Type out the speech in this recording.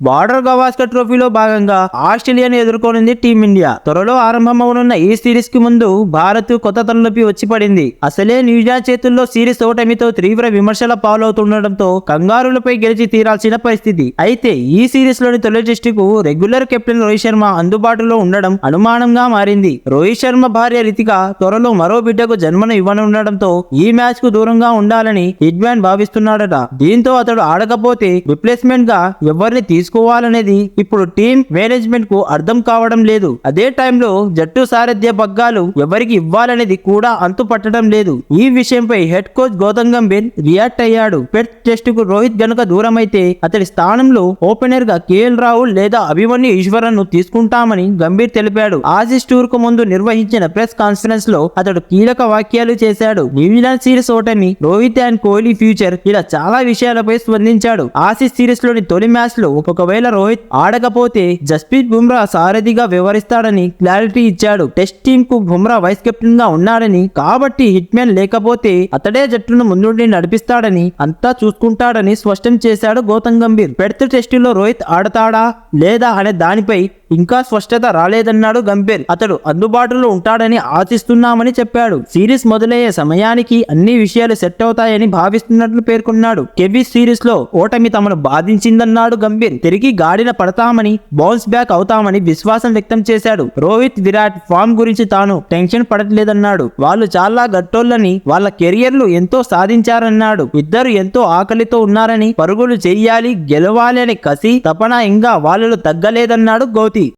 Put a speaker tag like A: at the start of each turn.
A: Border Gavaskar ట్రోఫీలో భాగంగా ఆస్ట్రేలియాను ఎదుర్కొనింది team India. త్వరలో ఆరంభమవనున్న ఈ సిరీస్కి ముందు భారత్ కొత్త తలనొప్పి వచ్చి పడింది అసలే న్యూజిలాండ్ చేతుల్లో సిరీస్ ఓటమితో తీవ్ర విమర్శల పాలవుతుండటంతో కంగారులపై గెలిచి తీరాల్సిన పరిస్థితి. అయితే ఈ సిరీస్లోని తొలి టెస్టుకు రెగ్యులర్ కెప్టెన్ రోహిత్ శర్మ అందుబాటులో ఉండడం అనుమానంగా మారింది. రోహిత్ శర్మ భార్య రితిక త్వరలో మరో బిడ్డకు జన్మను ఇవ్వనుండడంతో ఈ మ్యాచ్కు దూరంగా ఉండాలని హిట్ మ్యాన్ భావిస్తున్నాడట. దీంతో అతడు ఆడకపోతే రిప్లేస్మెంట్గా ఎవరిని తీసుకోవాలనేది ఇప్పుడు టీం మేనేజ్మెంట్కు అర్థం కావడం లేదు. అదే టైంలో జట్టు సారథ్య పగ్గాలు ఎవరికి ఇవ్వాలనేది కూడా అంతు పట్టడం లేదు. ఈ విషయంపై head coach Gautam Gambhir react అయ్యాడు. పెట్ టెస్ట్కు రోహిత్ గనుక దూరమైతే అతడి స్థానంలో ఓపెనర్గా కేఎల్ రాహుల్ లేదా అభిమన్యు ఈశ్వరన్ను తీసుకుంటామని గంభీర్ తెలిపాడు. ఆసిస్ టూర్కు ముందు నిర్వహించిన ప్రెస్ కాన్ఫరెన్స్లో అతడు కీలక వ్యాఖ్యలు చేశాడు. న్యూజిలాండ్ సిరీస్ ఓటమి రోహిత్ అండ్ కోహ్లీ ఫ్యూచర్ ఇలా చాలా విషయాలపై స్పందించాడు. ఆసిస్ సిరీస్లోని తొలి మ్యాచ్లో ఒకవేళ రోహిత్ ఆడకపోతే జస్ప్రీత్ బుమ్రా సారథిగా వ్యవహరిస్తాడని క్లారిటీ ఇచ్చాడు. టెస్ట్ టీమ్కు బుమ్రా వైస్ కెప్టెన్గా ఉన్నాడని కాబట్టి హిట్ మ్యాన్ లేకపోతే అతడే జట్టును ముందుండి నడిపిస్తాడని అంతా చూసుకుంటాడని స్పష్టం చేశాడు గౌతమ్ గంభీర్. పెడత టెస్టులో రోహిత్ ఆడతాడా లేదా అనే దానిపై ఇంకా స్పష్టత రాలేదన్నాడు గంభీర్. అతడు అందుబాటులో ఉంటాడని ఆశిస్తున్నామని చెప్పాడు. సిరీస్ మొదలయ్యే సమయానికి అన్ని విషయాలు సెట్ అవుతాయని భావిస్తున్నట్లు పేర్కొన్నాడు. కెవీస్ సిరీస్లో ఓటమి తమను బాధించిందన్నాడు గంభీర్. తిరిగి గాడిన పడతామని బౌన్స్ బ్యాక్ అవుతామని విశ్వాసం వ్యక్తం చేశాడు. రోహిత్ విరాట్ ఫామ్ గురించి తాను టెన్షన్ పడట్లేదన్నాడు. వాళ్ళు చాలా గట్టోళ్ళని వాళ్ళ కెరియర్లు ఎంతో సాధించారన్నాడు. ఇద్దరు ఎంతో ఆకలితో ఉన్నారని పరుగులు చెయ్యాలి గెలవాలి అనే కసి తపన ఇంకా వాళ్ళలో తగ్గలేదన్నాడు గౌతి.